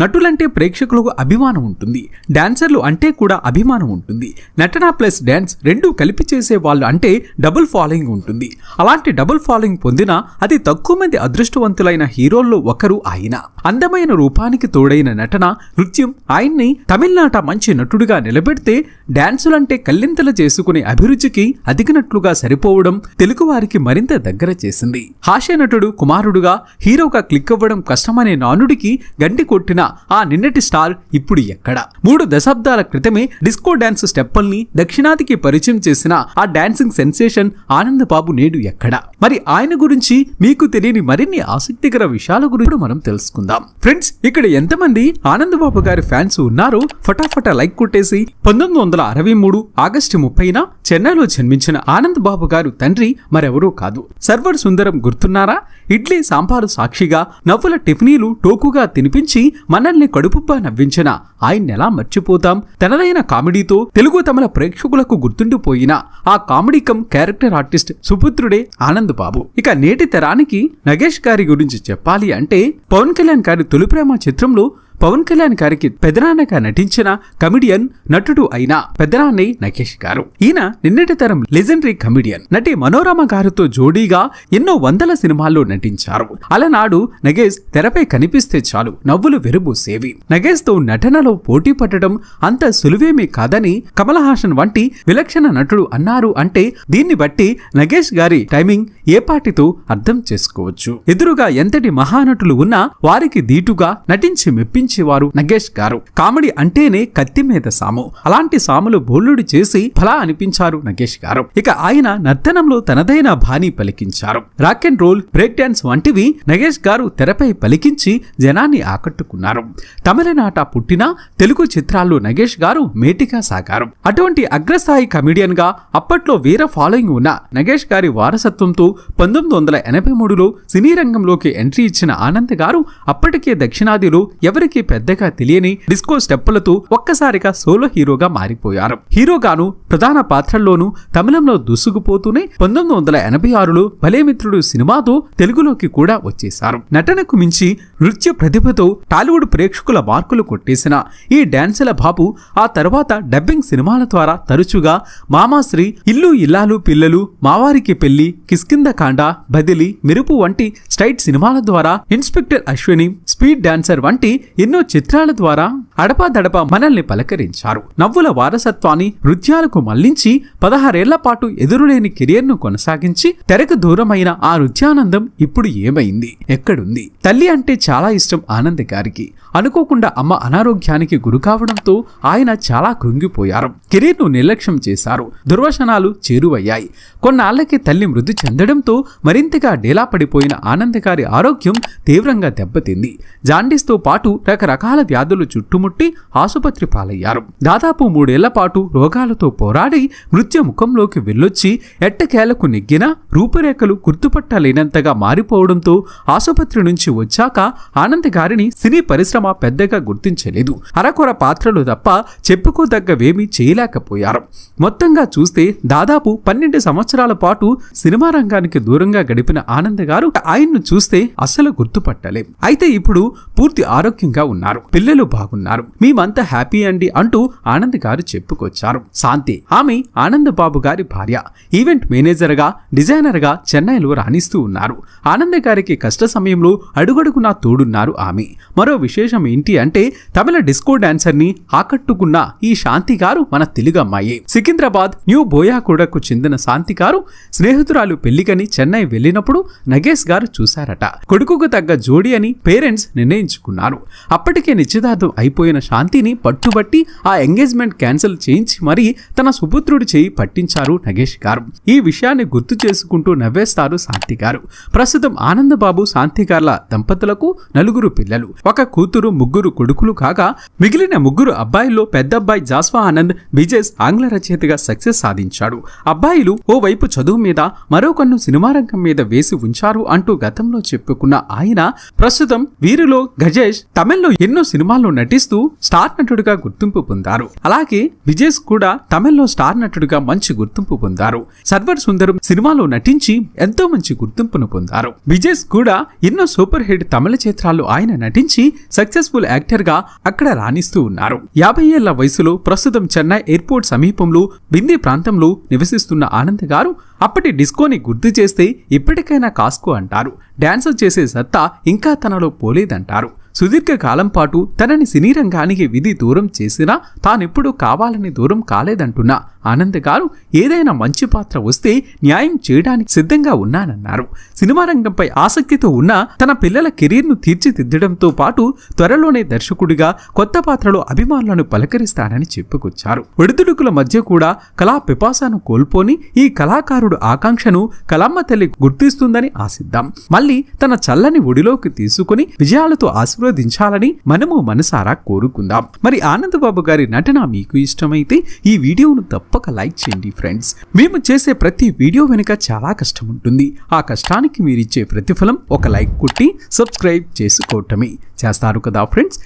నటులంటే ప్రేక్షకులకు అభిమానం ఉంటుంది. డాన్సర్లు అంటే కూడా అభిమానం ఉంటుంది. నటన ప్లస్ డ్యాన్స్ రెండు కలిపి చేసే వాళ్ళు అంటే డబుల్ ఫాలోయింగ్ ఉంటుంది. అలాంటి డబుల్ ఫాలోయింగ్ పొందిన అతి తక్కువ మంది అదృష్టవంతులైన హీరోల్లో ఒకరు ఆయన. అందమైన రూపానికి తోడైన నటన నృత్యం ఆయన్ని తమిళనాట మంచి నటుడిగా నిలబెడితే డాన్సులంటే కల్లింతలు చేసుకునే అభిరుచికి అదిగినట్లుగా సరిపోవడం తెలుగు వారికి మరింత దగ్గర చేసింది. హాస్య నటుడు కుమారుడుగా హీరోగా క్లిక్ అవ్వడం కష్టమనే నానుడికి గండి కొట్టిన ఆ నిన్నటి స్టార్ ఇప్పుడు ఎక్కడ? మూడు దశాబ్దాల క్రితమే డిస్కో డాన్స్ స్టెప్పుల్ని దక్షిణాదికి పరిచయం చేసిన ఆ డాన్సింగ్ సెన్సేషన్ ఆనంద్ బాబు నేడు ఎక్కడ? మరి ఆయన గురించి మీకు తెలియని మరిన్ని ఆసక్తికర విషయాల గురించి మనం తెలుసుకుందాం. ఫ్రెండ్స్ ఇక్కడ ఎంతమంది ఆనంద్ బాబు గారి ఫ్యాన్స్ ఉన్నారో ఫటాఫటా లైక్ కొట్టేసి పంతొమ్మిది వందల అరవై మూడు ఆగస్టు ముప్పైన చెన్నైలో జన్మించిన ఆనంద్ బాబు గారు తండ్రి మరెవరూ కాదు. సర్వర్ సుందరం గుర్తున్నారా? ఇడ్లీ సాంబారు సాక్షిగా నవ్వుల టిఫినీలు టోకుగా తినిపించి మనల్ని కడుపుబ్బా నవ్వించిన ఆయన్నెలా మర్చిపోతాం? తనదైన కామెడీతో తెలుగు తమిళ ప్రేక్షకులకు గుర్తుండిపోయిన ఆ కామెడీ కమ్ క్యారెక్టర్ ఆర్టిస్ట్ సుపుత్రుడే ఆనంద్ బాబు. ఇక నేటి తరానికి నగేష్ గారి గురించి చెప్పాలి అంటే పవన్ కళ్యాణ్ గారి తొలి ప్రేమ చిత్రంలో పవన్ కళ్యాణ్ గారికి పెదనాన్నగా నటించిన కమిడియన్ నటుడు అయిన పెదనాన్ని నగేష్ గారు. ఈయన నిన్నటి తరం లెజెండరీ కమిడియన్. నటి మనోరమ గారితో జోడీగా ఎన్నో వందల సినిమాల్లో నటించారు. అలనాడు నగేష్ తెరపై కనిపిస్తే చాలు నవ్వులు వెరుబూసేవి. నగేష్తో నటనలో పోటీ పట్టడం అంత సులువేమీ కాదని కమల్ హాసన్ వంటి విలక్షణ నటుడు అన్నారు అంటే దీన్ని బట్టి నగేష్ గారి టైమింగ్ ఏ పాటితో అర్థం చేసుకోవచ్చు. ఎదురుగా ఎంతటి మహానటులు ఉన్నా వారికి దీటుగా నటించి మెప్పించేవారు నగేష్ గారు. కామెడీ అంటేనే కత్తి మీద సాము. అలాంటి సాములు బోల్లుడు చేసి ఫలా అనిపించారు నగేష్ గారు. ఇక ఆయన నర్తనంలో తనదైన బాణి పలికించారు. Rock and roll break dance వంటివి నగేష్ గారు తెరపై పలికించి జనాన్ని ఆకట్టుకున్నారు. తమిళనాట పుట్టిన తెలుగు చిత్రాల్లో నగేష్ గారు మేటిగా సాగారు. అటువంటి అగ్రస్థాయి కమిడియన్గా అప్పట్లో వీర ఫాలోయింగ్ ఉన్న నగేష్ గారి వారసత్వంతో పంతొమ్మిది వందల ఎనభై మూడులో సినీ రంగంలోకి ఎంట్రీ ఇచ్చిన ఆనంద్ గారు అప్పటికే దక్షిణాదిలో ఎవరికి పెద్దగా తెలియని డిస్కో స్టెప్పులతో ఒక్కసారిగా సోలో హీరోగా మారిపోయారు. హీరోగాను ప్రధాన పాత్రల్లోనూ తమిళంలో దూసుకుపోతూనే పంతొమ్మిది వందల ఎనభై ఆరులో భలేమిత్రుడు సినిమాతో తెలుగులోకి కూడా వచ్చేశారు. నటనకు మించి నృత్య ప్రతిభతో టాలీవుడ్ ప్రేక్షకుల మార్కులు కొట్టేసిన ఈ డాన్సుల బాబు ఆ తర్వాత డబ్బింగ్ సినిమాల ద్వారా తరచుగా మామాశ్రీ ఇల్లు ఇల్లాలు పిల్లలు మావారికి పెళ్ళి కిస్కింద కాండ బదిలి మెరుపు వంటి స్ట్రైట్ సినిమాల ద్వారా ఇన్స్పెక్టర్ అశ్విని స్పీడ్ డాన్సర్ వంటి ఎన్నో చిత్రాల ద్వారా అడపాదడప మనల్ని పలకరించారు. నవ్వుల వారసత్వాన్ని నృత్యాలకు మళ్ళించి పదహారేళ్ళ పాటు ఎదురులేని కెరియర్ను కొనసాగించి తెరకు దూరమైన ఆ నృత్యానందం ఇప్పుడు ఏమైంది? ఎక్కడుంది? తల్లి అంటే చాలా ఇష్టం ఆనంద్ గారికి. అనుకోకుండా అమ్మ అనారోగ్యానికి గురి కావడంతో ఆయన చాలా కృంగిపోయారు. కెరీర్ను నిర్లక్ష్యం చేశారు. దుర్వశనాలు చేరువయ్యాయి. కొన్నాళ్ళకి తల్లి మృతి చెందడంతో మరింతగా డేలా పడిపోయిన ఆనంద్ గారి ఆరోగ్యం తీవ్రంగా దెబ్బతింది. జాండీస్తో పాటు రకరకాల వ్యాధులు చుట్టుముట్టి ఆసుపత్రి పాలయ్యారు. దాదాపు మూడేళ్ళ పాటు రోగాలతో పోరాడి మృత్యు ముఖంలోకి వెళ్ళొచ్చి ఎట్టకేలకు నెగ్గిన రూపురేఖలు గుర్తుపట్టలేనంతగా మారిపోవడంతో ఆసుపత్రి నుంచి వచ్చాక ఆనంద్ గారిని సినీ పరిశ్రమ పెద్దగా గుర్తించలేదు. అరకొర పాత్రలు తప్ప చెప్పుకోదగ్గవేమీ చేయలేకపోయారు. మొత్తంగా చూస్తే దాదాపు పన్నెండు సంవత్సరాల పాటు సినిమా రంగానికి దూరంగా గడిపిన ఆనంద్ గారు ఆయన్ను చూస్తే అసలు గుర్తుపట్టలేం. అయితే ఇప్పుడు పూర్తి ఆరోగ్యంగా ఉన్నారు. పిల్లలు బాగున్నారు. మేమంతా హ్యాపీ అండి అంటూ ఆనంద్ గారు చెప్పుకొచ్చారు. శాంతి. ఆమె ఆనంద్ బాబు గారి భార్య. ఈవెంట్ మేనేజర్గా డిజైనర్గా చెన్నైలో రాణిస్తూ ఉన్నారు. ఆనంద్ గారికి కష్ట సమయంలో అడుగడుగున తోడున్నారు ఆమె. మరో విశేషం ఏంటి అంటే తమిళ డిస్కో డాన్సర్ని ఆకట్టుకున్న ఈ శాంతి గారు మన తెలుగు అమ్మాయి. సికింద్రాబాద్ న్యూ బోయాకూడకు చెందిన శాంతి గారు స్నేహితురాలు పెళ్ళికని చెన్నై వెళ్ళినప్పుడు నగేష్ గారు చూశారట. కొడుకుకు తగ్గ జోడి అని పేరెంట్స్ నిర్ణయించుకున్నారు. అప్పటికే నిశ్చితార్థం అయిపోయిన శాంతిని పట్టుబట్టి ఆ ఎంగేజ్మెంట్ క్యాన్సిల్ చేయించి మరీ తన సుపుత్రుడి చేయి పట్టించారు నగేష్ గారు. ఈ విషయాన్ని గుర్తు చేసుకుంటూ నవ్వేస్తారు శాంతి గారు. ప్రస్తుతం ఆనందబాబు శాంతి గార్ల దంపతులకు నలుగురు పిల్లలు. ఒక కూతురు ముగ్గురు కొడుకులు కాగా మిగిలిన ముగ్గురు అబ్బాయిల్లో పెద్ద అబ్బాయి జాస్వా ఆనంద్ బిజెస్ ఆంగ్ల రచయితగా సక్సెస్ సాధించాడు. అబ్బాయిలు ఓ వైపు చదువు మీద మరో కన్ను సినిమా రంగం మీద వేసి ఉంచారు అంటూ గతంలో చెప్పుకున్న ఆయన ప్రస్తుతం వీరిలో గజేష్ తమిళ తమిళ్ళో ఎన్నో సినిమాల్లో నటిస్తూ స్టార్ నటుడిగా గుర్తింపు పొందారు. అలాగే విజేష్ కూడా తమిళ్ళో స్టార్ నటుడిగా మంచి గుర్తింపు పొందారు. సర్వర్ సుందరం సినిమాలో నటించి ఎంతో మంచి గుర్తింపును పొందారు. విజేష్ కూడా ఎన్నో సూపర్ హిట్ తమిళ చిత్రాల్లో ఆయన నటించి సక్సెస్ఫుల్ యాక్టర్గా అక్కడ రాణిస్తూ ఉన్నారు. యాభై ఏళ్ళ వయసులో ప్రస్తుతం చెన్నై ఎయిర్పోర్ట్ సమీపంలో బింది ప్రాంతంలో నివసిస్తున్న ఆనంద్ గారు అప్పటి డిస్కోని గుర్తు చేస్తే ఇప్పటికైనా కాస్కో అంటారు. డాన్సర్ చేసే సత్తా ఇంకా తనలో పోలేదంటారు. సుదీర్ఘ కాలం పాటు తనని సినీ రంగానికి విధి దూరం చేసినా తానెప్పుడు కావాలని దూరం కాలేదంటున్న. ఆనంద్ గారు ఏదైనా మంచి పాత్ర వస్తే న్యాయం చేయడానికి సిద్ధంగా ఉన్నానన్నారు. సినిమా రంగంపై ఆసక్తితో ఉన్న తన పిల్లల కెరీర్ను తీర్చిదిద్దడంతో పాటు త్వరలోనే దర్శకుడిగా కొత్త పాత్రలో అభిమానులను పలకరిస్తానని చెప్పుకొచ్చారు. ఒడిదుడుకుల మధ్య కూడా కళా పిపాసాను కోల్పోని ఈ కళాకారుడు ఆకాంక్షను కలమ్మ తల్లి గుర్తిస్తుందని ఆశిద్దాం. మళ్ళీ తన చల్లని ఒడిలోకి తీసుకుని విజయాలతో ఆశీర్వదించాలని మనము మనసారా కోరుకుందాం. మరి ఆనందబాబు గారి నటన మీకు ఇష్టమైతే ఈ వీడియోను తప్పక లైక్ చేయండి ఫ్రెండ్స్. మేము చేసే ప్రతి వీడియో వెనుక చాలా కష్టం ఉంటుంది. ఆ కష్టానికి మీరిచ్చే ప్రతిఫలం ఒక లైక్ కొట్టి సబ్స్క్రైబ్ చేసుకోవటమే. చేస్తారు కదా ఫ్రెండ్స్?